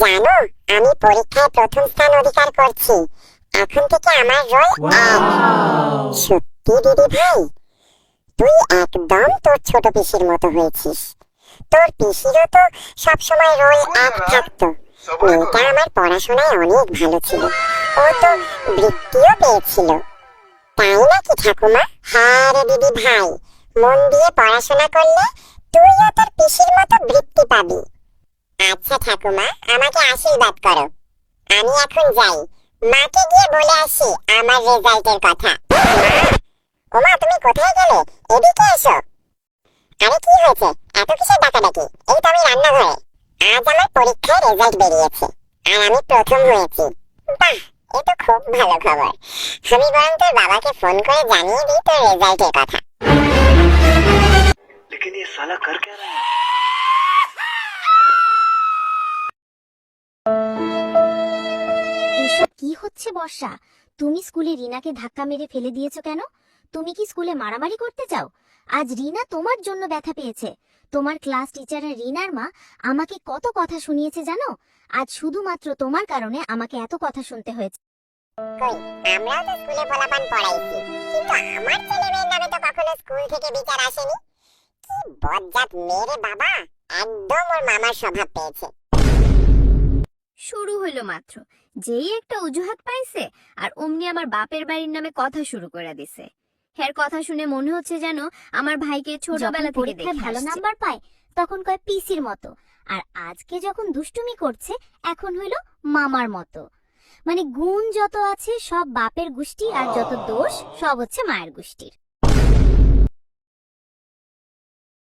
জানো আমি পরীক্ষায় প্রথম স্থান অধিকার করছি। এখন থেকে আমার রোল এক সত্যি দিদি ভাই? তুই একদম তোর ছোট পিসির মতো হয়েছিস। তোর পিসিরও তো সবসময় রোল এক থাকতো। মেয়েটা আমার পড়াশোনায় অনেক ভালো ছিল। ও তো বৃত্তিও পেয়েছিল। তাই নাকি ঠাকুমা? হ্যাঁ রে দিদি ভাই। মন দিয়ে পড়াশোনা করলে তুইও তোর পিসির মতো বৃত্তি পাবি। আচ্ছা ঠাকুমা আমাকে আশীর্বাদ করো আমি এখন যাই মাকে গিয়ে বলে আসি আমার রেজাল্টের কথা মা, ওমা তুমি কোথায় গেলে এদিকে এসো আরে কি হয়েছে এত কিসের ডাকাডাকি এই তো আমি রান্নাঘরে আজ আমার পরীক্ষায় রেজাল্ট বেরিয়েছে আর আমি প্রথম হয়েছি বাহ এ তো খুব ভালো খবর আমি বরং তোর বাবাকে ফোন করে জানিয়ে দিই তোর রেজাল্টের কথা लेकिन ये साला कर क्या হচ্ছে বর্ষা? তুমি স্কুলে রিনাকে ধাক্কা মেরে ফেলে দিয়েছ কেন? তুমি কি স্কুলে মারামারি করতে চাও? আজ রিনা তোমার জন্য ব্যথা পেয়েছে। তোমার ক্লাস টিচারের রিনার মা আমাকে কত কথা শুনিয়েছে জানো? আজ শুধুমাত্র তোমার কারণে আমাকে এত কথা শুনতে হয়েছে। বাবা! একদম ওর মামার স্বভাব পেয়েছে। শুরু হইল মাত্র। যেই একটা অজুহাত পাইছে আর অমনি আমার বাপের বাড়ির নামে কথা শুরু করে দিছে। হের কথা শুনে মনে হচ্ছে যেন আমার ভাইকে ছোটবেলা থেকে দেখে ভালো নাম্বার পায় তখন কয় পিসির মতো। আর আজকে যখন দুষ্টুমি করছে এখন হইল মামার মতো। মানে গুণ যত আছে সব বাপের গোষ্ঠী আর যত দোষ সব হচ্ছে মায়ের গোষ্ঠীর।